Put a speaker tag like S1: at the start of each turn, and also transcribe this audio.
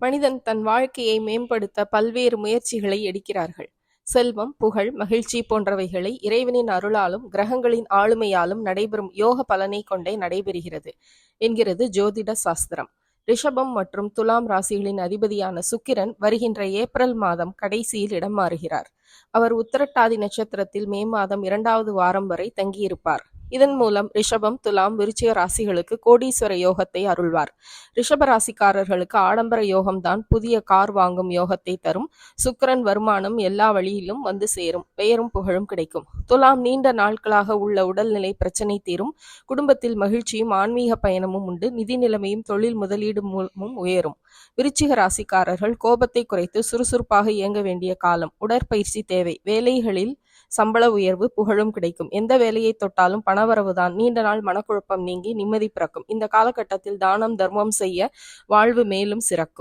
S1: மனிதன் தன் வாழ்க்கையை மேம்படுத்த பல்வேறு முயற்சிகளை எடுக்கிறார்கள். செல்வம் புகழ் மகிழ்ச்சி போன்றவைகளை இறைவனின் அருளாலும் கிரகங்களின் ஆளுமையாலும் நடைபெறும் யோக பலனை கொண்டே நடைபெறுகிறது என்கிறது ஜோதிட சாஸ்திரம். ரிஷபம் மற்றும் துலாம் ராசிகளின் அதிபதியான சுக்கிரன் வருகின்ற ஏப்ரல் மாதம் கடைசியில் இடம் மாறுகிறார் அவர் உத்தரட்டாதி நட்சத்திரத்தில் மே மாதம் இரண்டாவது வாரம் வரை தங்கியிருப்பார். இதன் மூலம் ரிஷபம் துலாம் விருச்சிக ராசிகளுக்கு கோடீஸ்வர யோகத்தை அருள்வார். ரிஷப ராசிக்காரர்களுக்கு ஆடம்பர யோகம்தான். புதிய கார் வாங்கும் யோகத்தை தரும். சுக்கிரன் வருமானம் எல்லா வழியிலும் வந்து சேரும். பெயரும் புகழும் கிடைக்கும். துலாம் நீண்ட நாட்களாக உள்ள உடல்நிலை பிரச்சனை தீரும். குடும்பத்தில் மகிழ்ச்சியும் ஆன்மீக பயணமும் உண்டு. நிதி நிலைமையும் தொழில் முதலீடு மூலமும் உயரும். விருச்சிக ராசிக்காரர்கள் கோபத்தை குறைத்து சுறுசுறுப்பாக இயங்க வேண்டிய காலம். உடற்பயிற்சி தேவை. வேலைகளில் சம்பள உயர்வு புகழும் கிடைக்கும். எந்த வேலையை தொட்டாலும் பணவரவுதான். நீண்ட நாள் மனக்குழப்பம் நீங்கி நிம்மதி பிறக்கும். இந்த காலகட்டத்தில் தானம் தர்மம் செய்ய வாழ்வு மேலும் சிறக்கும்.